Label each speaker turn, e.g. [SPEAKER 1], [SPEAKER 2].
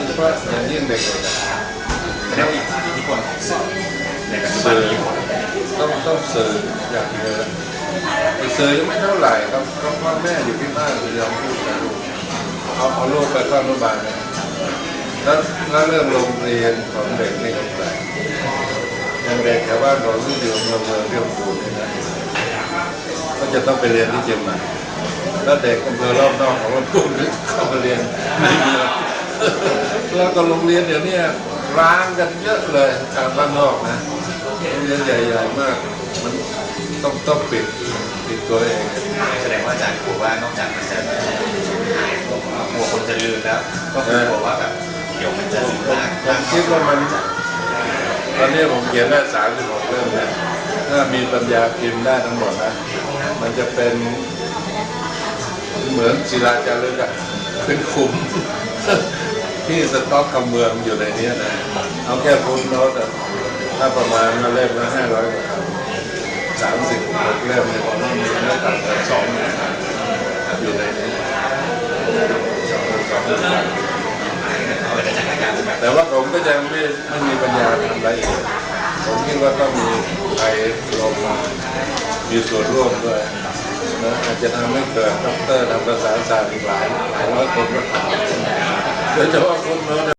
[SPEAKER 1] ยเฉพาะอย่างยิ่งเด็ก
[SPEAKER 2] แสดงว่าอิทธิพลของสื่อในปัจจุบันมีผล
[SPEAKER 1] ต้องต้องสื่ออย่างเดียวไปสื่อยังไม่เท่าไหร่ครับก็พ่อแม่อยู่ที่บ้านพยายามพูดกับลูกเอาเอาลูกไปเข้าอนุบาลนะแล้วแล้วเรื่องโรงเรียนของเด็กนี่ก็แปลกย่างเด็กแถวบ้าเราที่อยู่อำเภอเมืองเรียงปูนนี่นะก็จะต้องไปเรียนที่เชียงใหม่แล้วเด็กอำเภอรอบนอกของลำพูนเข้ามาเรียนไม่มีเลย แล้วก็โรงเรียนเดี๋ยวนี้ร้างกันเยอะเลยทางบ้านนอกนะโรงเรียนใหญ่ๆมาก มันต้องต้องปิดปิดตัวเอง
[SPEAKER 2] แสดงว่าอาจารย์กลัวว่านอกจากมันจะกลัวคนจะลืมแล้ว ก็คือกลัวว่าแบบเดี๋ยวมันจะลืมมาก
[SPEAKER 1] ผมคิดว่ามันตอนนี้ผมเขียนได้สามสิบหกเล่มนะถ้ามีปัญญาพิมพ์ได้ทั้งหมดนะ มันจะเป็นเหมือนศิลาจารึกอะเป็นคุม ที่สต็อกคำเมืองอยู่ในนี้นะ เอาแค่พุนโน้ตถ้าประมาณมาเล่มละห้าร้อยกว่าคำสามสิบหกเล่มเนี่ยผมต้องมีเนื้อต่ำกว่าสองหมื่นอยู่ในนี้สองหมื่นสองหมื่น
[SPEAKER 2] เอาไปจากรายการแต่
[SPEAKER 1] ว่าผมก็ยังไม่ไม่มีปัญญาทำละเอียดผมคิดว่าต้องมีใครลงมามีส่วนร่วมด้วยนะอาจจะทำให้เกิดด็อกเตอร์ทางภาษาศาสตร์อีกหลายหลายร้อยคนก็โด Eu tava falando, não, né?